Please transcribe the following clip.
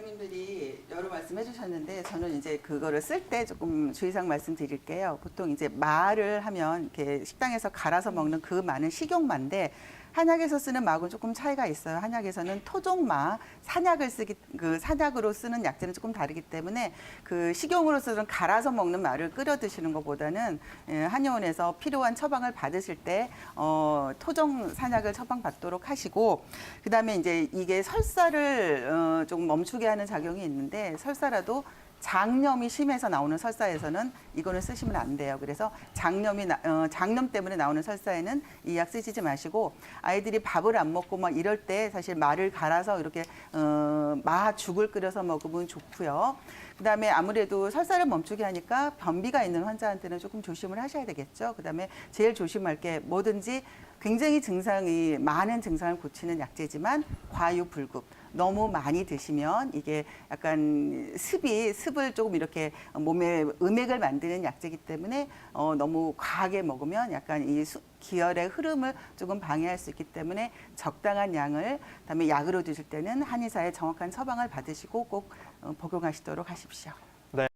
님들이 여러 말씀해 주셨는데 저는 이제 그거를 쓸 때 조금 주의사항 말씀드릴게요. 보통 이제 마를 하면 이렇게 식당에서 갈아서 먹는 그 마는 식용마인데 한약에서 쓰는 마하고는 조금 차이가 있어요. 한약에서는 토종마, 산약을 쓰기 그 산약으로 쓰는 약재는 조금 다르기 때문에 그 식용으로 쓰는 갈아서 먹는 마를 끓여 드시는 것보다는 예, 한의원에서 필요한 처방을 받으실 때 어, 토종 산약을 처방받도록 하시고 그다음에 이제 이게 설사를 어, 좀 멈추게 하는 작용이 있는데 설사라도 장염이 심해서 나오는 설사에서는 이거는 쓰시면 안 돼요. 그래서 장염이 나- 어, 장염 때문에 나오는 설사에는 이 약 쓰시지 마시고 아이들이 밥을 안 먹고 막 이럴 때 사실 말을 갈아서 이렇게 어, 마 죽을 끓여서 먹으면 좋고요. 그다음에 아무래도 설사를 멈추게 하니까 변비가 있는 환자한테는 조금 조심을 하셔야 되겠죠. 그다음에 제일 조심할 게 뭐든지 굉장히 증상이 많은 증상을 고치는 약제지만 과유불급 너무 많이 드시면 이게 약간 습이 습을 조금 이렇게 몸에 음액을 만드는 약제이기 때문에 어, 너무 과하게 먹으면 약간 이 수- 기혈의 흐름을 조금 방해할 수 있기 때문에 적당한 양을 그다음에 약으로 드실 때는 한의사의 정확한 처방을 받으시고 꼭 어, 복용하시도록 하십시오.